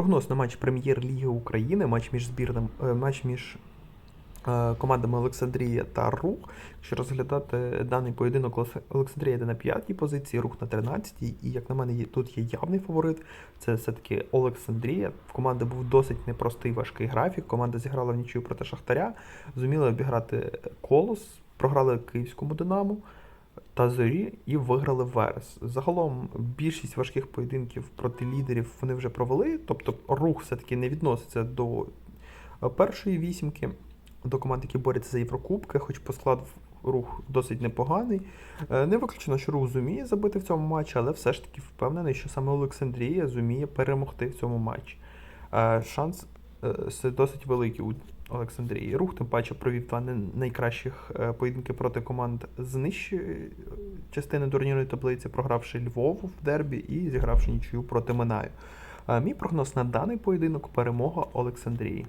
Прогноз на матч Прем'єр-ліги України, матч між збірним, е, матч між е, командами Олександрія та Рух. Якщо розглядати даний поєдинок, Олександрія йде на п'ятій позиції, рух на 13-й. І як на мене, тут є явний фаворит. Це все-таки Олександрія. В команди був досить непростий важкий графік. Команда зіграла в нічию проти Шахтаря, зуміла обіграти Колос, програли Київському Динамо та Зорі і виграли Верес. Загалом більшість важких поєдинків проти лідерів вони вже провели. Тобто рух все-таки не відноситься до е, першої вісімки, до команд, які борються за Єврокубки, хоч по складу рух досить непоганий. Е, Не виключено, що рух зуміє забити в цьому матчі, але все ж таки впевнений, що саме Олександрія зуміє перемогти в цьому матчі. Е, Шанс досить великий у Олександрії. Рух, тим паче, провів два найкращих е, поєдинки проти команд з нижчої е, частини турнірної таблиці, програвши Львову в дербі і зігравши нічию проти Минаю. Е, Мій прогноз на даний поєдинок перемога Олександрії.